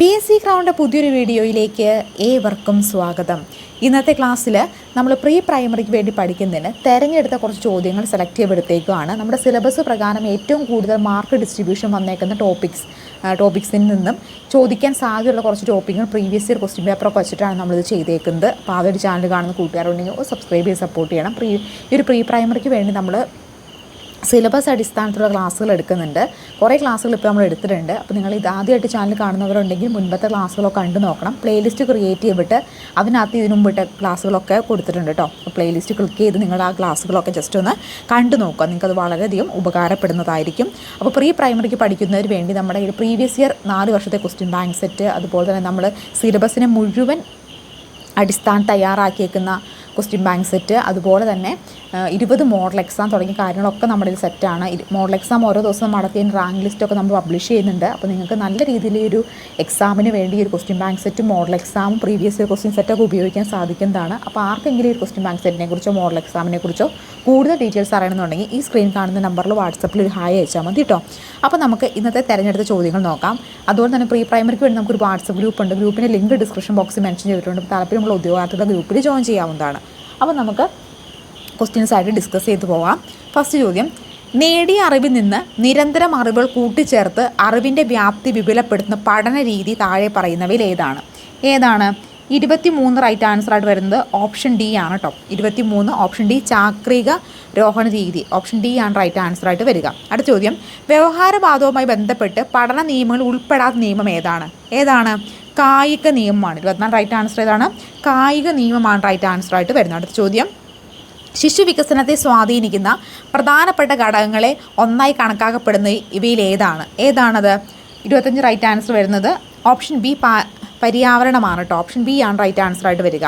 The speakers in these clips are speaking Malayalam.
പി എസ് സി ക്രൗണ്ട് പുതിയൊരു വീഡിയോയിലേക്ക് ഏവർക്കും സ്വാഗതം. ഇന്നത്തെ ക്ലാസ്സിൽ നമ്മൾ പ്രീ പ്രൈമറിക്ക് വേണ്ടി പഠിക്കുന്നതിന് തിരഞ്ഞെടുത്ത കുറച്ച് ചോദ്യങ്ങൾ സെലക്ട് ചെയ്യപ്പെടുത്തേക്കുമാണ് നമ്മുടെ സിലബസ് പ്രകാരം ഏറ്റവും കൂടുതൽ മാർക്ക് ഡിസ്ട്രിബ്യൂഷൻ വന്നേക്കുന്ന ടോപ്പിക്സ് ടോപ്പിക്സിൽ നിന്നും ചോദിക്കാൻ സാധ്യതയുള്ള കുറച്ച് ടോപ്പിക്കുകൾ പ്രീവിയസ് ഇയർ ക്വസ്റ്റ്യൻ പേപ്പറൊക്കെ വെച്ചിട്ടാണ് നമ്മളിത് ചെയ്തേക്കുന്നത്. അപ്പോൾ അതൊരു ചാനൽ കാണുന്ന കൂട്ടുകാരുണ്ടെങ്കിൽ സബ്സ്ക്രൈബ് ചെയ്ത് സപ്പോർട്ട് ചെയ്യണം. പ്രീ ഈ ഒരു പ്രീ പ്രൈമറിക്ക് വേണ്ടി നമ്മൾ സിലബസ് അടിസ്ഥാനത്തിലുള്ള ക്ലാസ്സുകൾ എടുക്കുന്നുണ്ട്. കുറേ ക്ലാസ്സുകൾ ഇപ്പോൾ നമ്മൾ എടുത്തിട്ടുണ്ട്. അപ്പോൾ നിങ്ങൾ ഇത് ആദ്യമായിട്ട് ചാനൽ കാണുന്നവരുണ്ടെങ്കിൽ മുൻപത്തെ ക്ലാസ്സുകളൊക്കെ കണ്ടു നോക്കണം. പ്ലേലിസ്റ്റ് ക്രിയേറ്റ് ചെയ്തിട്ട് അതിനകത്ത് ഇതിനു മുമ്പിട്ട് ക്ലാസ്സുകളൊക്കെ കൊടുത്തിട്ടുണ്ട് കേട്ടോ. അപ്പോൾ പ്ലേലിസ്റ്റ് ക്ലിക്ക് ചെയ്ത് നിങ്ങൾ ആ ക്ലാസ്സുകളൊക്കെ ജസ്റ്റ് ഒന്ന് കണ്ടു നോക്കുക. നിങ്ങൾക്കത് വളരെയധികം ഉപകാരപ്പെടുന്നതായിരിക്കും. അപ്പോൾ പ്രീ പ്രൈമറിക്ക് പഠിക്കുന്നതിന് വേണ്ടി നമ്മുടെ ഈ പ്രീവിയസ് ഇയർ നാല് വർഷത്തെ ക്വസ്റ്റ്യൻ ബാങ്ക് സെറ്റ് അതുപോലെ തന്നെ നമ്മൾ സിലബസിനെ മുഴുവൻ അടിസ്ഥാനം തയ്യാറാക്കിയേക്കുന്ന ക്വസ്റ്റ്യൻ ബാങ്ക് സെറ്റ് അതുപോലെ തന്നെ ഇരുപത് മോഡൽ എക്സാം തുടങ്ങിയ കാര്യങ്ങളൊക്കെ നമ്മുടെ സെറ്റാണ് മോഡൽ എക്സാം ഓരോ ദിവസം നടത്തിയതിന് റാങ്ക് ലിസ്റ്റൊക്കെ നമ്മൾ പബ്ലിഷ് ചെയ്യുന്നുണ്ട്. അപ്പോൾ നിങ്ങൾക്ക് നല്ല രീതിയിൽ ഈ ഒരു എക്സാമിന് വേണ്ടി ഒരു ക്വസ്റ്റ്യൻ ബാങ്ക് സെറ്റും മോഡൽ എക്സാമും പ്രീവിയസ് ഇയർ ക്വസ്റ്റ്യൻ സെറ്റൊക്കെ ഉപയോഗിക്കാൻ സാധിക്കുന്നതാണ്. അപ്പോൾ ആർക്കെങ്കിലും ഈ ക്വസ്റ്റ്യൻ ബാങ്ക് സെറ്റിനെ കുറിച്ചോ മോഡൽ എക്സാമിനെ കുറിച്ചോ കൂടുതൽ ഡീറ്റെയിൽസ് അറിയണമെന്നുണ്ടെങ്കിൽ ഈ സ്ക്രീൻ കാണുന്ന നമ്പറിൽ വാട്സപ്പിൽ ഒരു ഹായ് അയച്ചാൽ മതി കേട്ടോ അപ്പോൾ നമുക്ക് ഇന്നത്തെ തിരഞ്ഞെടുത്ത ചോദ്യങ്ങൾ നോക്കാം. അതുപോലെ തന്നെ പ്രീ പ്രൈമറിക്ക് വേണ്ടി നമുക്കൊരു വാട്സപ്പ് ഗ്രൂപ്പ് ഉണ്ട്. ഗ്രൂപ്പിന്റെ ലിങ്ക് ഡിസ്ക്രിപ്ഷൻ ബോക്സിൽ മെൻഷൻ ചെയ്തിട്ടുണ്ട്. താല്പര്യമുള്ള ഉദ്യോഗാർത്ഥികളുടെ ഗ്രൂപ്പിൽ ജോയിൻ ചെയ്യാവുന്നതാണ്. അപ്പോൾ നമുക്ക് ക്വസ്റ്റ്യൻസ് ആയിട്ട് ഡിസ്കസ് ചെയ്ത് പോകാം ഫസ്റ്റ് ചോദ്യം നേടിയ അറിവിൽ നിന്ന് നിരന്തരം അറിവുകൾ കൂട്ടിച്ചേർത്ത് അറിവിന്റെ വ്യാപ്തി വിപുലപ്പെടുത്തുന്ന പഠന രീതി താഴെ പറയുന്നവയിൽ ഏതാണ്? ഏതാണ്? ഇരുപത്തി മൂന്ന് റൈറ്റ് ആൻസർ ആയിട്ട് വരുന്നത് ഓപ്ഷൻ ഡി ആണ് കേട്ടോ ഇരുപത്തി മൂന്ന് ഓപ്ഷൻ ഡി ചാക്രിക രോഹണ രീതി. ഓപ്ഷൻ ഡി ആണ് റൈറ്റ് ആൻസർ ആയിട്ട് വരിക. അടുത്ത ചോദ്യം വ്യവഹാരവാദവുമായി ബന്ധപ്പെട്ട് പഠന നിയമങ്ങൾ ഉൾപ്പെടാത്ത നിയമം ഏതാണ്? ഏതാണ്? കായിക നിയമമാണ്. ഇരുപത്തിനാല് റൈറ്റ് ആൻസർ ഏതാണ്? കായിക നിയമമാണ് റൈറ്റ് ആൻസർ ആയിട്ട് വരുന്നത്. അടുത്ത ചോദ്യം. ശിശു വികസനത്തെ സ്വാധീനിക്കുന്ന പ്രധാനപ്പെട്ട ഘടകങ്ങളെ ഒന്നായി കണക്കാക്കപ്പെടുന്ന ഇവയിൽ ഏതാണ്? ഏതാണത്? ഇരുപത്തഞ്ച് റൈറ്റ് ആൻസർ വരുന്നത്. ഓപ്ഷൻ ബി പര്യാവരണമാണ് കേട്ടോ ഓപ്ഷൻ ബി ആണ് റൈറ്റ് ആൻസർ ആയിട്ട് വരിക.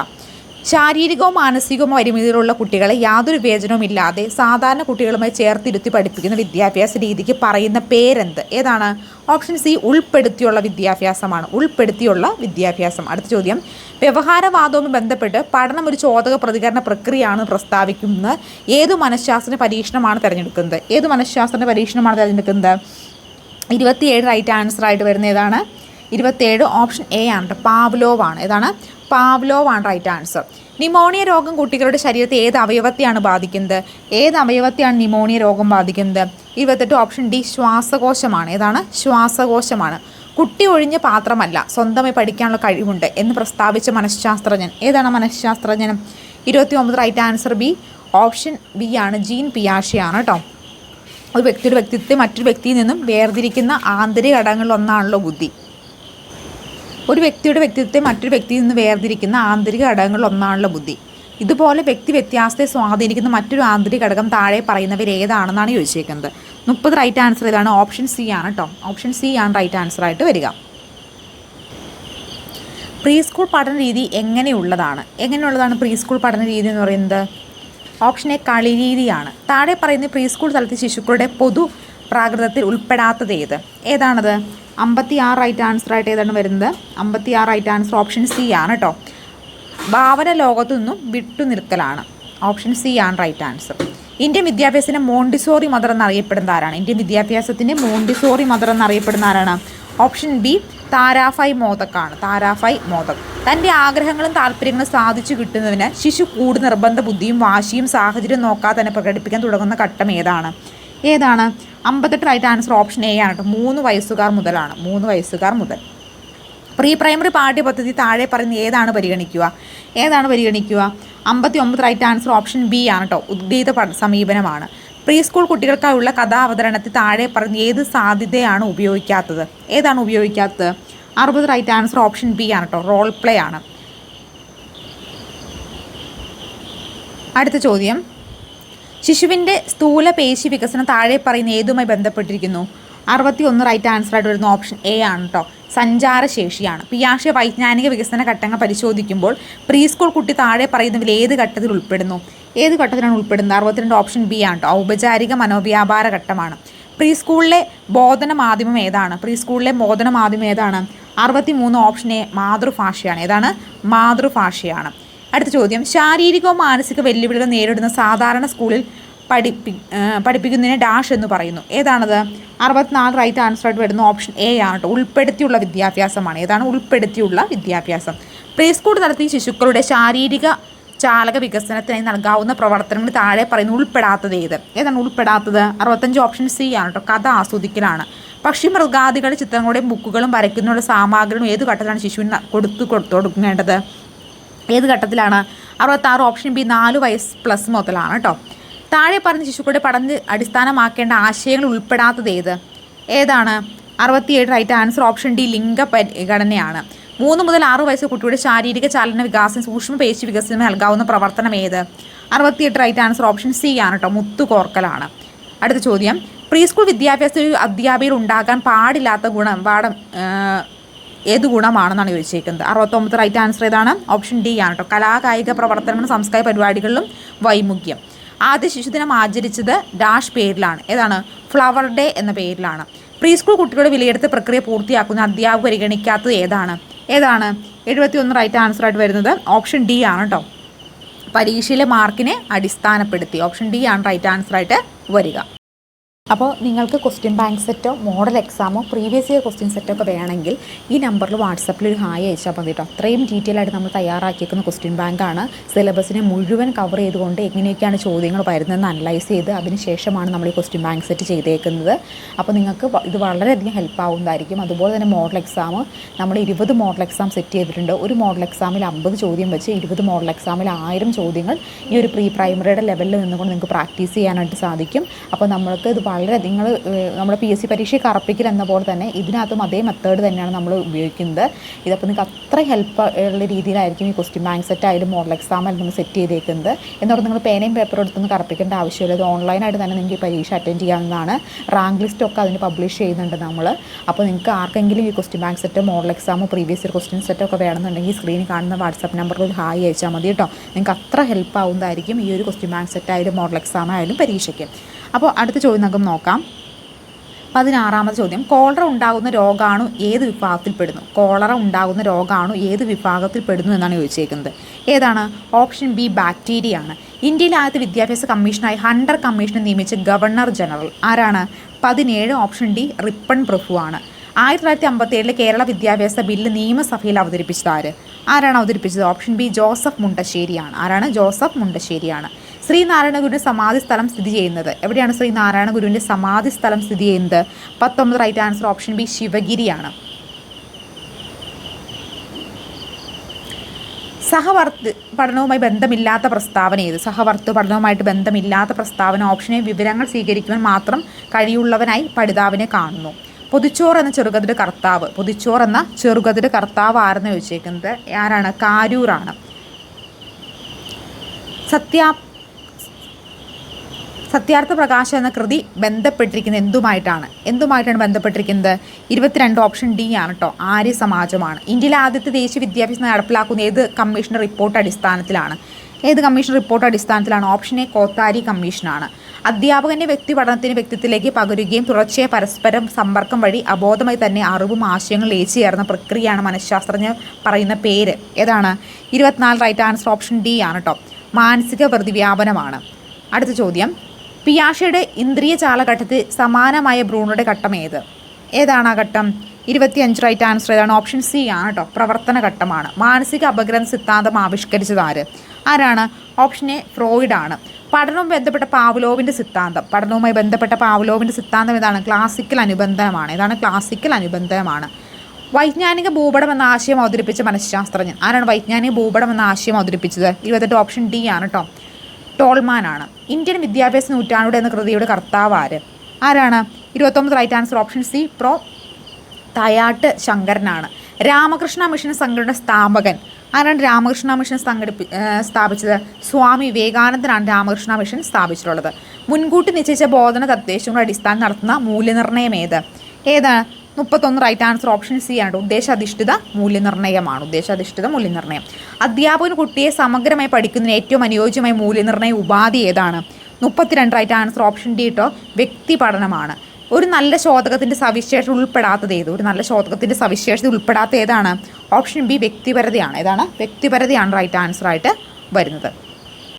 ശാരീരികവും മാനസികവും പരിമിതികളുള്ള കുട്ടികളെ യാതൊരു വിവേചനവും ഇല്ലാതെ സാധാരണ കുട്ടികളുമായി ചേർത്തിരുത്തി പഠിപ്പിക്കുന്ന വിദ്യാഭ്യാസ രീതിക്ക് പറയുന്ന പേരെന്ത്? ഏതാണ്? ഓപ്ഷൻ സി ഉൾപ്പെടുത്തിയുള്ള വിദ്യാഭ്യാസമാണ്. ഉൾപ്പെടുത്തിയുള്ള വിദ്യാഭ്യാസം. അടുത്ത ചോദ്യം. വ്യവഹാരവാദവുമായി ബന്ധപ്പെട്ട് പഠനം ഒരു ചോദക പ്രതികരണ പ്രക്രിയയാണ് പ്രസ്താവിക്കുന്നത് ഏത് മനഃശാസ്ത്ര പരീക്ഷണമാണ് തിരഞ്ഞെടുക്കുന്നത്? ഏത് മനഃശാസ്ത്ര പരീക്ഷണമാണ് തിരഞ്ഞെടുക്കുന്നത്? ഇരുപത്തിയേഴ് റൈറ്റ് ആൻസർ ആയിട്ട് വരുന്ന ഏതാണ്? ഇരുപത്തിയേഴ് ഓപ്ഷൻ എ ആണ്. പാവ്ലോവാണ്. പാവ്ലോവ് ഏതാണ്? പാവ്ലോവ് ആണ് റൈറ്റ് ആൻസർ നിമോണിയ രോഗം കുട്ടികളുടെ ശരീരത്തെ ഏത് അവയവത്തെയാണ് ബാധിക്കുന്നത്? ഏത് അവയവത്തെയാണ് നിമോണിയ രോഗം ബാധിക്കുന്നത്? ഇരുപത്തെട്ട് ഓപ്ഷൻ ഡി ശ്വാസകോശമാണ്. ഏതാണ്? ശ്വാസകോശമാണ്. കുട്ടി ഒഴിഞ്ഞ പാത്രമല്ല സ്വന്തമായി പഠിക്കാനുള്ള കഴിവുണ്ട് എന്ന് പ്രസ്താവിച്ച മനഃശാസ്ത്രജ്ഞൻ. ഏതാണ് മനഃശാസ്ത്രജ്ഞൻ? ഇരുപത്തി ഒമ്പത് right answer B option B ആണ്. ജീൻ പിയാഷിയാണ് കേട്ടോ ഒരു വ്യക്തിയുടെ വ്യക്തിത്വത്തെ മറ്റൊരു വ്യക്തിയിൽ നിന്നും വേർതിരിക്കുന്ന ആന്തരിക ഘടകങ്ങളിൽ ഒന്നാണല്ലോ ബുദ്ധി. ഒരു വ്യക്തിയുടെ വ്യക്തിത്വത്തെ മറ്റൊരു വ്യക്തിയിൽ നിന്ന് വേർതിരിക്കുന്ന ആന്തരിക ഘടകങ്ങളിൽ ഒന്നാണല്ലോ ബുദ്ധി. ഇതുപോലെ വ്യക്തി വ്യത്യാസത്തെ സ്വാധീനിക്കുന്ന മറ്റൊരു ആന്തരിക ഘടകം താഴെ പറയുന്നവർ ഏതാണെന്നാണ് ചോദിച്ചേക്കുന്നത്. മുപ്പത് റൈറ്റ് ആൻസർ ഇതാണ്. ഓപ്ഷൻ സി ആണ് കേട്ടോ ഓപ്ഷൻ സി ആണ് റൈറ്റ് ആൻസർ ആയിട്ട് വരിക. പ്രീ സ്കൂൾ പഠന രീതി എങ്ങനെയുള്ളതാണ്? എങ്ങനെയുള്ളതാണ് പ്രീ സ്കൂൾ പഠന രീതി എന്ന് പറയുന്നത്? ഓപ്ഷൻ എ കളി രീതിയാണ്. താഴെ പറയുന്ന പ്രീ സ്കൂൾ തലത്തിൽ ശിശുക്കളുടെ പൊതു പ്രാകൃതത്തിൽ ഉൾപ്പെടാത്തത് ഏത്? ഏതാണത്? അമ്പത്തി ആറ് റൈറ്റ് ആൻസർ ആയിട്ട് ഏതാണ് വരുന്നത്? അമ്പത്തി ആറ് റൈറ്റ് ആൻസർ ഓപ്ഷൻ സി ആണ് കേട്ടോ ഭാവന ലോകത്തു നിന്നും വിട്ടു നിൽക്കലാണ്. ഓപ്ഷൻ സി ആണ് റൈറ്റ് ആൻസർ ഇന്ത്യൻ വിദ്യാഭ്യാസത്തിന്റെ മോണ്ടിസോറി മദർ എന്നറിയപ്പെടുന്ന ആരാണ്? ഇന്ത്യൻ വിദ്യാഭ്യാസത്തിന്റെ മോണ്ടിസോറി മദർ എന്നറിയപ്പെടുന്ന ആരാണ്? ഓപ്ഷൻ ബി താരാഫായ് മോദക്കാണ് താരാഫായ് മോദക്. തന്റെ ആഗ്രഹങ്ങളും താല്പര്യങ്ങളും സാധിച്ചു കിട്ടുന്നതിന് ശിശു കൂട് നിർബന്ധ ബുദ്ധിയും വാശിയും സാഹചര്യം നോക്കാതെ തന്നെ പ്രകടിപ്പിക്കാൻ തുടങ്ങുന്ന ഘട്ടം ഏതാണ്? ഏതാണ്? അമ്പത്തെട്ട് റൈറ്റ് ആൻസർ ഓപ്ഷൻ എ ആണ് കേട്ടോ മൂന്ന് വയസ്സുകാർ മുതലാണ്. മൂന്ന് വയസ്സുകാർ മുതൽ. പ്രീ പ്രൈമറി പാഠ്യപദ്ധതി താഴെ പറയുന്ന ഏതാണ് പരിഗണിക്കുക? ഏതാണ് പരിഗണിക്കുക? അമ്പത്തി ഒമ്പത് റൈറ്റ് ആൻസർ ഓപ്ഷൻ ബി ആണ് കേട്ടോ ഉദ്ഗീത സമീപനമാണ്. പ്രീ സ്കൂൾ കുട്ടികൾക്കായുള്ള കഥാവതരണത്തിൽ താഴെ പറഞ്ഞ ഏത് സാധ്യതയാണ് ഉപയോഗിക്കാത്തത്? ഏതാണ് ഉപയോഗിക്കാത്തത്? അറുപത് റൈറ്റ് ആൻസർ ഓപ്ഷൻ ബി ആണ് കേട്ടോ റോൾ പ്ലേ ആണ്. അടുത്ത ചോദ്യം. ശിശുവിന്റെ സ്ഥൂല പേശി വികസനം താഴെ പറയുന്ന ഏതുമായി ബന്ധപ്പെട്ടിരിക്കുന്നു? അറുപത്തി ഒന്ന് റൈറ്റ് ആൻസർ ആയിട്ട് വരുന്ന ഓപ്ഷൻ എ ആണ് കേട്ടോ സഞ്ചാരശേഷിയാണ്. പിയാഷെ വൈജ്ഞാനിക വികസന ഘട്ടങ്ങൾ പരിശോധിക്കുമ്പോൾ പ്രീ സ്കൂൾ കുട്ടി താഴെ പറയുന്നതിൽ ഏത് ഘട്ടത്തിൽ ഉൾപ്പെടുന്നു? ഏത് ഘട്ടത്തിലാണ് ഉൾപ്പെടുന്നത്? അറുപത്തിരണ്ട് ഓപ്ഷൻ ബി ആണ് കേട്ടോ ഔപചാരിക മനോവ്യാപാര ഘട്ടമാണ്. പ്രീ സ്കൂളിലെ ബോധന മാധ്യമം ഏതാണ്? പ്രീ സ്കൂളിലെ ബോധന മാധ്യമം ഏതാണ്? അറുപത്തി മൂന്ന് ഓപ്ഷൻ എ മാതൃഭാഷയാണ്. ഏതാണ്? മാതൃഭാഷയാണ്. അടുത്ത ചോദ്യം. ശാരീരികവും മാനസിക വെല്ലുവിളികൾ നേരിടുന്ന സാധാരണ സ്കൂളിൽ പഠിപ്പി പഠിപ്പിക്കുന്നതിനെ ഡാഷ് എന്ന് പറയുന്നു. ഏതാണത്? അറുപത്തിനാല് റൈറ്റ് ആൻസർ ആയിട്ട് വരുന്ന ഓപ്ഷൻ എ ആണ് ഉൾപ്പെടുത്തിയുള്ള വിദ്യാഭ്യാസമാണ്. ഏതാണ്? ഉൾപ്പെടുത്തിയുള്ള വിദ്യാഭ്യാസം. പ്രീ സ്കൂൾ നടത്തിയ ശിശുക്കളുടെ ശാരീരിക ചാലക വികസനത്തിനായി നൽകാവുന്ന പ്രവർത്തനങ്ങൾ താഴെ പറയുന്ന ഉൾപ്പെടാത്തത് ഏത്? ഏതാണ് ഉൾപ്പെടാത്തത്? അറുപത്തഞ്ച് ഓപ്ഷൻ സി ആണ് കേട്ടോ കഥ ആസ്വദിക്കലാണ്. പക്ഷി മൃഗാദികളുടെ ചിത്രങ്ങളുടെയും ബുക്കുകളും വരയ്ക്കുന്നതിനുള്ള സാമഗ്രികളും ഏത് ഘട്ടത്തിലാണ് ശിശുവിന് കൊടുത്തു കൊടുത്തു കൊടുക്കേണ്ടത്? ഏത് ഘട്ടത്തിലാണ്? അറുപത്താറ് ഓപ്ഷൻ ബി നാല് വയസ്സ് പ്ലസ് മുതലാണ് കേട്ടോ താഴെ പറഞ്ഞ ശിശുക്കളുടെ പഠനം അടിസ്ഥാനമാക്കേണ്ട ആശയങ്ങൾ ഉൾപ്പെടാത്തത് ഏത്? ഏതാണ്? അറുപത്തിയേഴ് റൈറ്റ് ആൻസർ ഓപ്ഷൻ ഡി ലിംഗ പരിഗണനയാണ്. മൂന്ന് മുതൽ ആറ് വയസ്സ് കുട്ടിയുടെ ശാരീരിക ചലന വികാസം സൂക്ഷ്മ പേശി വികസനം നൽകാവുന്ന പ്രവർത്തനം ഏത്? അറുപത്തിയെട്ട് റൈറ്റ് ആൻസർ ഓപ്ഷൻ സി ആണ് കേട്ടോ മുത്തുകോർക്കലാണ് അടുത്ത ചോദ്യം. പ്രീ സ്കൂൾ വിദ്യാഭ്യാസ അധ്യാപകർ ഉണ്ടാകാൻ പാടില്ലാത്ത ഗുണം പാഠം ഏത് ഗുണമാണെന്നാണ് ചോദിച്ചേക്കുന്നത്. അറുപത്തൊമ്പത് റൈറ്റ് ആൻസർ ഏതാണ്? ഓപ്ഷൻ ഡി ആണ് കേട്ടോ കലാകായിക പ്രവർത്തനങ്ങളും സംസ്കാര പരിപാടികളിലും വൈമുഖ്യം. ആദ്യ ശിശുദിനം ആചരിച്ചത് ഡാഷ് പേരിലാണ്. ഏതാണ്? ഫ്ലവർ ഡേ എന്ന പേരിലാണ്. പ്രീ സ്കൂൾ കുട്ടികളുടെ വിലയിരുത്തൽ പ്രക്രിയ പൂർത്തിയാക്കുന്ന അധ്യാപകർ പരിഗണിക്കാത്തത് ഏതാണ്? ഏതാണ്? എഴുപത്തി ഒന്ന് റൈറ്റ് ആൻസർ ആയിട്ട് വരുന്നത് ഓപ്ഷൻ ഡി ആണ് കേട്ടോ പരീക്ഷയിലെ മാർക്കിനെ അടിസ്ഥാനപ്പെടുത്തി. ഓപ്ഷൻ ഡി ആണ് റൈറ്റ് ആൻസർ ആയിട്ട് വരിക. അപ്പോൾ നിങ്ങൾക്ക് ക്വസ്റ്റ്യൻ ബാങ്ക് സെറ്റോ മോഡൽ എക്സാമോ പ്രീവിയസ് ഇയർ ക്വസ്റ്റ്യൻ സെറ്റോ ഒക്കെ വേണമെങ്കിൽ ഈ നമ്പറിൽ വാട്സപ്പിൽ ഒരു ഹായ് അയച്ചാൽ മതി കേട്ടോ. അത്രയും ഡീറ്റെയിൽ ആയിട്ട് നമ്മൾ തയ്യാറാക്കിയിരിക്കുന്ന ക്വസ്റ്റ്യൻ ബാങ്കാണ് സിലബസിനെ മുഴുവൻ കവർ ചെയ്തുകൊണ്ട് എങ്ങനെയൊക്കെയാണ് ചോദ്യങ്ങൾ വരുന്നതെന്ന് അനലൈസ് ചെയ്ത് അതിനുശേഷമാണ് നമ്മൾ ഈ ക്വസ്റ്റ്യൻ ബാങ്ക് സെറ്റ് ചെയ്തേക്കുന്നത്. അപ്പോൾ നിങ്ങൾക്ക് ഇത് വളരെയധികം ഹെൽപ്പ് ആവുന്നതായിരിക്കും. അതുപോലെ തന്നെ മോഡൽ എക്സാം നമ്മൾ ഇരുപത് മോഡൽ എക്സാം സെറ്റ് ചെയ്തിട്ടുണ്ട്. ഒരു മോഡൽ എക്സാമിൽ അമ്പത് ചോദ്യം വെച്ച് ഇരുപത് മോഡൽ എക്സാമിൽ ആയിരം ചോദ്യങ്ങൾ ഈ ഒരു പ്രീ പ്രൈമറിയുടെ ലെവലിൽ നിന്നുകൊണ്ട് നിങ്ങൾക്ക് പ്രാക്ടീസ് ചെയ്യാനായിട്ട് സാധിക്കും. അപ്പോൾ നമ്മൾക്ക് ഇത് വളരെ നിങ്ങൾ നമ്മുടെ പി എസ് സി പരീക്ഷയെ കറപ്പിക്കൽ എന്ന പോലെ തന്നെ ഇതിനകത്തും അതേ മെത്തേഡ് തന്നെയാണ് നമ്മൾ ഉപയോഗിക്കുന്നത്. ഇതപ്പോൾ നിങ്ങൾക്ക് അത്ര ഹെൽപ്പ് ഉള്ള രീതിയിലായിരിക്കും ഈ ക്വസ്റ്റ്യൻ ബാങ്ക് സെറ്റ് ആയാലും മോഡൽ എക്സാം ആയാലും സെറ്റ് ചെയ്തേക്കുന്നത്. എന്നോട് നിങ്ങൾ പേനയും പേപ്പർ എടുത്തൊന്നും കറപ്പിക്കേണ്ട ആവശ്യമില്ല. ഇത് ഓൺലൈനായിട്ട് തന്നെ നിങ്ങൾക്ക് ഈ പരീക്ഷ അറ്റൻഡ് ചെയ്യാവുന്നതാണ്. റാങ്ക് ലിസ്റ്റ് ഒക്കെ അതിന് പബ്ലിഷ് ചെയ്യുന്നുണ്ട് നമ്മൾ. അപ്പോൾ നിങ്ങൾക്ക് ആർക്കെങ്കിലും ഈ ക്വസ്റ്റ്യൻ ബാങ്ക് സെറ്റോ മോഡൽ എക്സാമോ പ്രീവിയസ് ഇയർ ക്വസ്റ്റ്യൻ സെറ്റോ ഒക്കെ വേണമെന്നുണ്ടെങ്കിൽ സ്ക്രീനിൽ കാണുന്ന വാട്സാപ്പ് നമ്പറിൽ ഒരു ഹായ് അയച്ചാൽ മതി കേട്ടോ. നിങ്ങൾക്ക് അത്ര ഹെൽപ്പ് ആവുന്നതായിരിക്കും ഈ ഒരു ക്വസ്റ്റ്യൻ ബാങ്ക് സെറ്റ് ആയാലും മോഡൽ എക്സാം ആയാലും പരീക്ഷയ്ക്ക്. അപ്പോൾ അടുത്ത ചോദ്യം നമുക്ക് നോക്കാം. പതിനാറാമത് ചോദ്യം. കോളറ ഉണ്ടാകുന്ന രോഗാണു ഏത് വിഭാഗത്തിൽപ്പെടുന്നു? കോളറ ഉണ്ടാകുന്ന രോഗാണു ഏത് വിഭാഗത്തിൽപ്പെടുന്നു എന്നാണ് ചോദിച്ചേക്കുന്നത്. ഏതാണ്? ഓപ്ഷൻ ബി ബാക്ടീരിയ ആണ് ഇന്ത്യയിലെ ആദ്യത്തെ വിദ്യാഭ്യാസ കമ്മീഷനായി ഹണ്ടർ കമ്മീഷനെ നിയമിച്ച ഗവർണർ ജനറൽ ആരാണ്? പതിനേഴ് ഓപ്ഷൻ ഡി റിപ്പൺ പ്രഭു ആണ് ആയിരത്തി തൊള്ളായിരത്തി അമ്പത്തി ഏഴിലെ കേരള വിദ്യാഭ്യാസ ബില്ല് നിയമസഭയിൽ അവതരിപ്പിച്ചത് ആര്? ആരാണ് അവതരിപ്പിച്ചത്? ഓപ്ഷൻ ബി ജോസഫ് മുണ്ടശ്ശേരിയാണ്. ആരാണ്? ജോസഫ് മുണ്ടശ്ശേരിയാണ്. ശ്രീനാരായണ ഗുരുവിന്റെ സമാധി സ്ഥലം സ്ഥിതി ചെയ്യുന്നത്. എവിടെയാണ് ശ്രീനാരായണ ഗുരുവിന്റെ സമാധി സ്ഥലം സ്ഥിതി ചെയ്യുന്നത്? പത്തൊമ്പത് റൈറ്റ് ആൻസർ ഓപ്ഷൻ ബി ശിവഗിരിയാണ്. സഹവർത്ത് പഠനവുമായി ബന്ധമില്ലാത്ത പ്രസ്താവന ഏത്? സഹവർത്ത് പഠനവുമായിട്ട് ബന്ധമില്ലാത്ത പ്രസ്താവന ഓപ്ഷനെ വിവരങ്ങൾ സ്വീകരിക്കുവാൻ മാത്രം കഴിയുള്ളവനായി പഠിതാവിനെ കാണുന്നു. പൊതിച്ചോർ എന്ന ചെറുകഥയുടെ കർത്താവ്. പൊതിച്ചോർ എന്ന ചെറുകഥയുടെ കർത്താവ് ആരെന്ന് ചോദിച്ചേക്കുന്നത്? ആരാണ്? കാരൂറാണ് സത്യാ സത്യാർത്ഥ പ്രകാശം എന്ന കൃതി ബന്ധപ്പെട്ടിരിക്കുന്നത് എന്തുമായിട്ടാണ്? എന്തുമായിട്ടാണ് ബന്ധപ്പെട്ടിരിക്കുന്നത്? ഇരുപത്തിരണ്ട് ഓപ്ഷൻ ഡി ആണ് കേട്ടോ ആര്യ സമാജമാണ്. ഇന്ത്യയിലെ ആദ്യത്തെ ദേശീയ വിദ്യാഭ്യാസം നടപ്പിലാക്കുന്ന ഏത് കമ്മീഷൻ റിപ്പോർട്ട് അടിസ്ഥാനത്തിലാണ്? ഏത് കമ്മീഷൻ റിപ്പോർട്ട് അടിസ്ഥാനത്തിലാണ്? ഓപ്ഷൻ എ കോത്താരി കമ്മീഷനാണ്. അധ്യാപകന്റെ വ്യക്തി പഠനത്തിന് വ്യക്തിത്വത്തിലേക്ക് പകരുകയും തുടർച്ചയായ പരസ്പരം സമ്പർക്കം വഴി അബോധമായി തന്നെ അറിവും ആശയങ്ങളും ലയിച്ചു ചേർന്ന പ്രക്രിയയാണ് മനഃശാസ്ത്രജ്ഞർ പറയുന്ന പേര്. ഏതാണ്? ഇരുപത്തിനാല് റൈറ്റ് ആൻസർ ഓപ്ഷൻ ഡി ആണ് കേട്ടോ മാനസിക പ്രതിവ്യാപനമാണ്. അടുത്ത ചോദ്യം. പിയാഷയുടെ ഇന്ദ്രിയ ചാലഘട്ടത്തിൽ സമാനമായ ബ്രൂണോയുടെ ഘട്ടം ഏത്? ഏതാണ് ആ ഘട്ടം? ഇരുപത്തിയഞ്ച് റൈറ്റ് ആൻസർ ഏതാണ്? ഓപ്ഷൻ സി ആണ് കേട്ടോ പ്രവർത്തന ഘട്ടമാണ്. മാനസിക അപഗ്രഹം സിദ്ധാന്തം ആവിഷ്കരിച്ചത് ആര്? ആരാണ്? ഓപ്ഷൻ എ ഫ്രോയിഡ് ആണ്. പഠനവും ബന്ധപ്പെട്ട പാവ്ലോവിന്റെ സിദ്ധാന്തം. പഠനവുമായി ബന്ധപ്പെട്ട പാവ്ലോവിന്റെ സിദ്ധാന്തം ഇതാണ് ക്ലാസിക്കൽ അനുബന്ധമാണ്. ഇതാണ് ക്ലാസിക്കൽ അനുബന്ധമാണ്. വൈജ്ഞാനിക ഭൂപടം എന്ന ആശയം അവതരിപ്പിച്ച മനഃശാസ്ത്രജ്ഞൻ. ആരാണ് വൈജ്ഞാനിക ഭൂപടം എന്ന ആശയം അവതരിപ്പിച്ചത്? ഇരുപത്തെട്ട് ഓപ്ഷൻ ഡി ആണ് കേട്ടോ ടോൾമാൻ ആണ് ഇന്ത്യൻ വിദ്യാഭ്യാസ നൂറ്റാണ്ടുടെ എന്ന കൃതിയുടെ കർത്താവ് ആര്? ആരാണ്? ഇരുപത്തൊമ്പത് right answer option C pro Thayat ശങ്കരനാണ്. Ramakrishna mission സംഘടന സ്ഥാപകൻ. ആരാണ് രാമകൃഷ്ണ മിഷൻ സംഘടിപ്പി സ്ഥാപിച്ചത്? സ്വാമി വിവേകാനന്ദനാണ് രാമകൃഷ്ണ മിഷൻ സ്ഥാപിച്ചിട്ടുള്ളത്. മുൻകൂട്ടി നിശ്ചയിച്ച ബോധന തദ്ദേശങ്ങളുടെ അടിസ്ഥാനം നടത്തുന്ന മൂല്യനിർണയം ഏത്? ഏതാണ്? മുപ്പത്തൊന്ന് റൈറ്റ് ആൻസർ ഓപ്ഷൻ സി ആണ് ഉദ്ദേശാധിഷ്ഠിത മൂല്യനിർണയമാണ്. ഉദ്ദേശാധിഷ്ഠിത മൂല്യനിർണയം. അധ്യാപകൻ കുട്ടിയെ സമഗ്രമായി പഠിക്കുന്നതിന് ഏറ്റവും അനുയോജ്യമായ മൂല്യനിർണയ ഉപാധി ഏതാണ്? മുപ്പത്തിരണ്ട് റൈറ്റ് ആൻസർ ഓപ്ഷൻ ഡി കേട്ടോ വ്യക്തി പഠനമാണ്. ഒരു നല്ല ശോധകത്തിന്റെ സവിശേഷത ഉൾപ്പെടാത്തത് ഏത്? ഒരു നല്ല ശോധകത്തിന്റെ സവിശേഷത ഉൾപ്പെടാത്ത ഏതാണ്? ഓപ്ഷൻ ബി വ്യക്തിപരതയാണ്. ഏതാണ്? വ്യക്തിപരതയാണ് റൈറ്റ് ആൻസർ ആയിട്ട് വരുന്നത്.